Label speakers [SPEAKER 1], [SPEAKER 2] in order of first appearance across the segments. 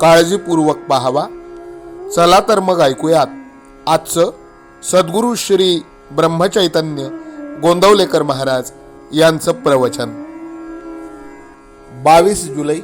[SPEAKER 1] काळजीपूर्वक पाहावा. चला तर मग ऐकूयात. आजचं सद्गुरू श्री ब्रह्मचैतन्य गोंदवलेकर महाराज यांचं प्रवचन. बावीस जुलै.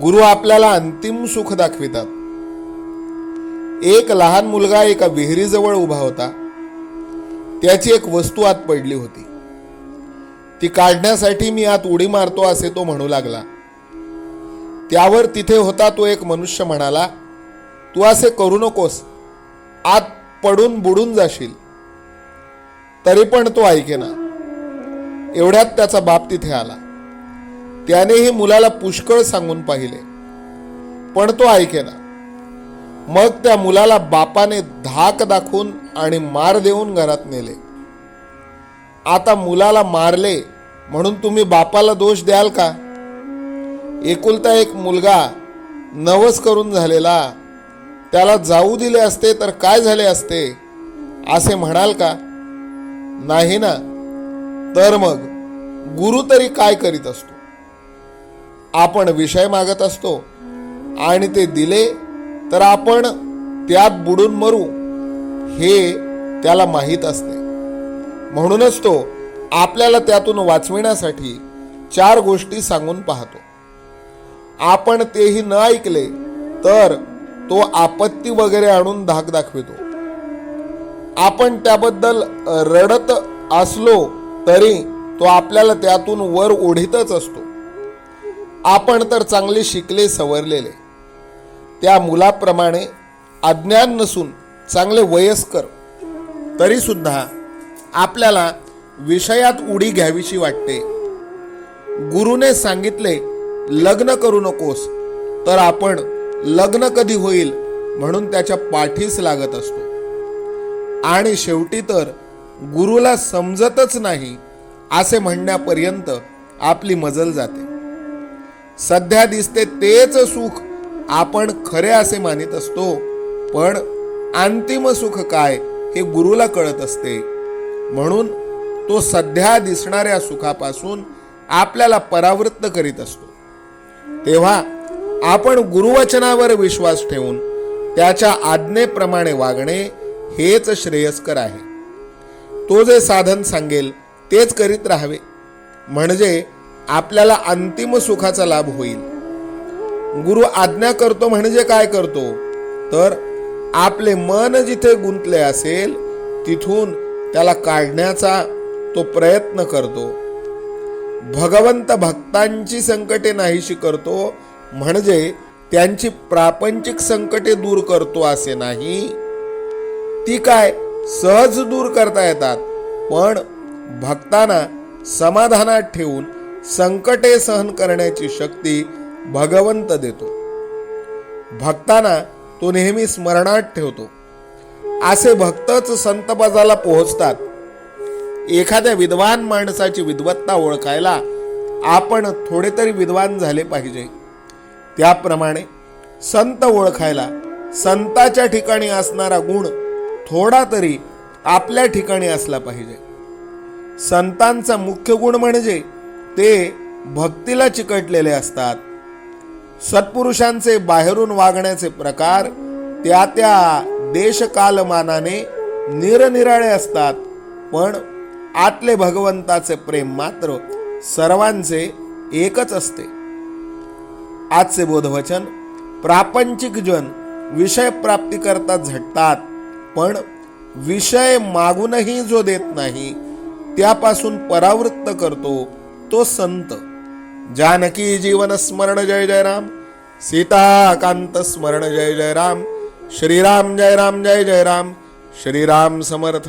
[SPEAKER 1] गुरु आपल्याला अंतिम सुख दाखवितात. एक लहान मुलगा एका विहिरीजवळ उभा होता. त्याची एक वस्तू आत पडली होती. ती काढण्यासाठी मी आत उडी मारतो असे तो म्हणू लागला. त्यावर तिथे होता तो एक मनुष्य म्हणाला तू असे करू नकोस आत पडून बुडून जाशील. तरी पण तो ऐकेना. एवढ्यात त्याचा बाप तिथे आला. त्यानेही मुलाला पुष्कळ सांगून पाहिले. पण तो ऐकेना. मग त्या मुलाला बापाने धाक दाखवून आणि मार देऊन घरात नेले. आता मुलाला मारले म्हणून तुम्ही बापाला दोष द्याल का? एकुलता एक मुलगा नवस करून झालेला त्याला जाऊ दिले असते तर काय झाले असते असे म्हणाल का? नाही ना. तर मग गुरु तरी काय करीत असतो? आपण विषय मागत असतो आणि ते दिले तर आपण त्यात बुडून मरू हे त्याला माहीत असते. म्हणूनच तो आपल्याला त्यातून वाचविण्यासाठी चार गोष्टी सांगून पाहतो. आपण तेही न ऐकले तर तो आपत्ती वगैरे आणून धाक दाखवितो. आपण त्याबद्दल रडत असलो तरी तो आपल्याला त्यातून वर ओढीतच असतो. आपण तर चांगले शिकले सवरलेले. त्या मुलाप्रमाणे अज्ञान नसून चांगले वयस्कर तरीसुद्धा आपल्याला विषयात उडी घ्यावीशी वाटते. गुरुने सांगितले लग्न करू नकोस तर आपण लग्न कधी होईल म्हणून त्याच्या पाठीस लागत असतो. आणि शेवटी तर गुरुला समजतच नाही असे म्हणण्यापर्यंत आपली मजल जाते. सध्या दिसते तेच सुख आपण खरे असे मानित असतो पण अंतिम सुख काय हे गुरुला कळत असते. म्हणून तो सध्या दिसणाऱ्या सुखापासून आपल्याला परावृत्त करीत असतो. तेव्हा आपण गुरुवचनावर विश्वास ठेवून त्याच्या आज्ञेप्रमाणे वागणे हेच श्रेयस्कर आहे. तो जे साधन सांगेल तेच करीत राहावे. म्हणजे आपल्याला अंतिम सुखाचा लाभ होईल. गुरु आज्ञा करतो म्हणजे काय करतो? तर आपले मन जिथे गुंतले असेल तिथून त्याला काढण्याचा तो प्रयत्न करतो. भगवंत भक्तांची संकटे नाहीशी करतो म्हणजे त्यांची प्रापंचिक संकटे दूर करतो असे नाही. ती काय सहज दूर करता येतात पण भक्तांना समाधानात ठेवून संकटे सहन करण्याची शक्ती भगवंत देतो. भक्तांना तो नेहमी स्मरणात ठेवतो. असे भक्तच संत पोहोचतात. एखाद्या विद्वान माणसाची विद्वत्ता ओळखायला आपण थोडे तरी विद्वान झाले पाहिजे. त्याप्रमाणे संत ओळखायला संताच्या ठिकाणी असणारा गुण थोडा तरी आपल्या ठिकाणी असला पाहिजे. संतांचा मुख्य गुण म्हणजे ते भक्तीला चिकटलेले असतात. सत्पुरुषांचे बाहेरून वागण्याचे प्रकार त्या त्या देशकालमानाने निरनिराळे असतात. पण आतले भगवंताचे प्रेम मात्र सर्वांचे एकच असते. आजचे बोधवचन प्रापंचिक जन विषय प्राप्ती करता झटतात पण विषय मागूनही जो देत नाही त्यापासून परावृत्त करतो तो संत. जानकी जीवन स्मरण जय जय राम सीताकांत स्मरण जय जय राम श्रीराम जय राम जय जय राम श्रीराम समर्थ.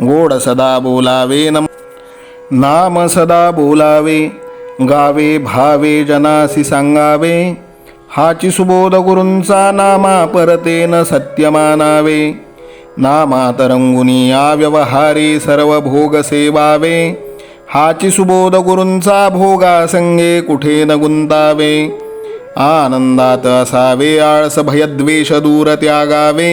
[SPEAKER 2] गोड सदा बोलावे नम नाम सदा बोलावे गावे भावे जनासी सांगावे हाची सुबोध गुरूंचा नामा परतेन सत्य मानावे नामात रंगुनी या व्यवहारी सर्व भोग सेवावे हाची सुबोध गुरूंचा भोगा संगे कुठे न गुंतावे आनंदात असावे आळस भयद्वेष दूर त्यागावे